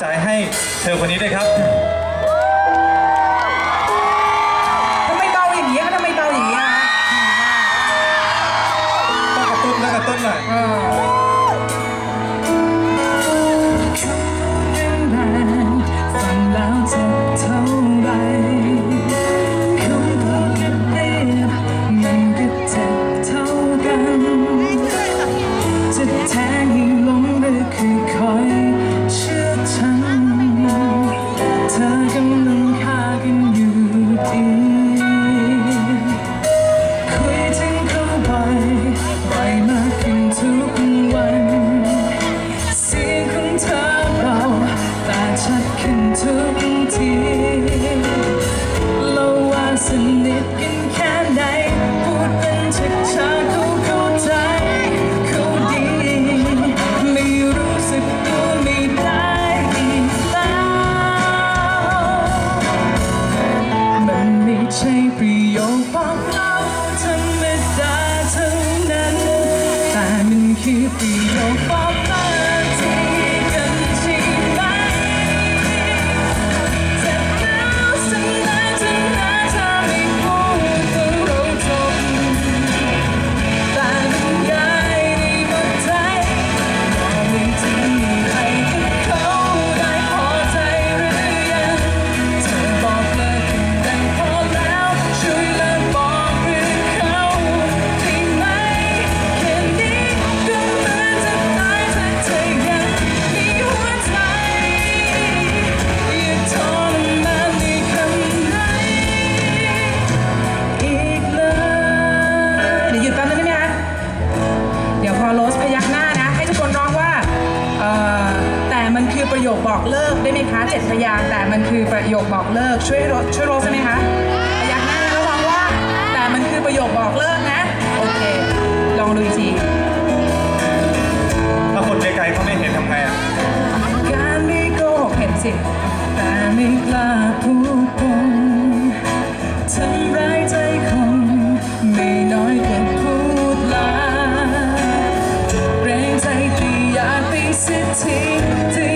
ใจให้เธอคนนี้ด้วยครับทำไมเบาอย่างนี้ยคะทำไมเบาอย่างนี้ยคะต้องกระตุ้นแล้วกระตุ้นหน่อย เออ ใช่ประโยคบอกเล่าธรรมดาเท่านั้น แต่มันคือประโยค บอกเลิกได้ไหมคะเจ็ดพยางค์แต่มันคือประโยคบอกเลิกช่วยโรสช่วยโรสได้ไหมคะพยักหน้าแล้วร้องว่า แต่มันคือประโยคบอกเลิกนะ โอเค ลองดูอีกทีถ้าคนไกลๆเขาไม่เห็นทำไงอะการไม่โกหกเห็นสิแต่ไม่กล้าพูดตรงทำร้ายใจคนไม่น้อยกว่าพูดลาเกรงใจที่อยากไปเสียที